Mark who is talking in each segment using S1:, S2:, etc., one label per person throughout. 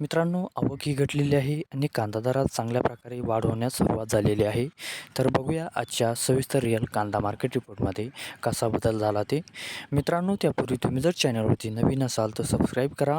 S1: मित्रांनो आवक ही घटलेली आहे आणि कांदा दरात चांगल्या प्रकारे वाढ होण्यास सुरुवात झालेली आहे. तर बघूया आजच्या सविस्तर रिअल कांदा मार्केट रिपोर्टमध्ये कसा बदल झाला ते. मित्रांनो त्यापूर्वी तुम्ही जर चॅनलवरती नवीन असाल तर सबस्क्राईब करा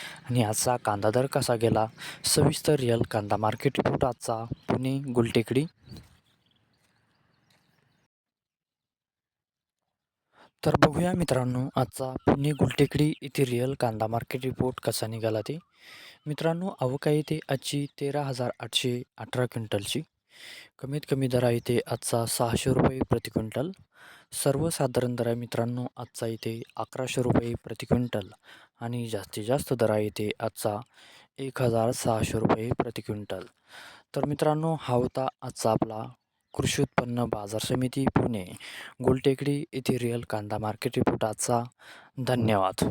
S1: आणि आजचा कांदा दर कसा गेला? सविस्तर रिअल कांदा मार्केट रिपोर्ट आजचा पुणे गुलटेकडी. तर बघूया मित्रांनो आजचा पुणे गुलटेकडी येथे रिअल कांदा मार्केट रिपोर्ट कसा निघाला ते. मित्रांनो आवक आहे ते आजची तेरा हजार आठशे अठरा क्विंटलची. कमीत कमी दर आहे ते आजचा सहाशे रुपये प्रति क्विंटल. सर्वसाधारण दरा मित्रांनो आजचा इथे अकराशे रुपये प्रति क्विंटल आणि जास्तीत जास्त दरा येते आजचा एक हजार सहाशे रुपये प्रति क्विंटल. तर मित्रांनो हा होता आजचा आपला कृषी उत्पन्न बाजार समिती पुणे. गोलटेकडी येथे रिअल कांदा मार्केट रिपोर्ट आजचा. धन्यवाद.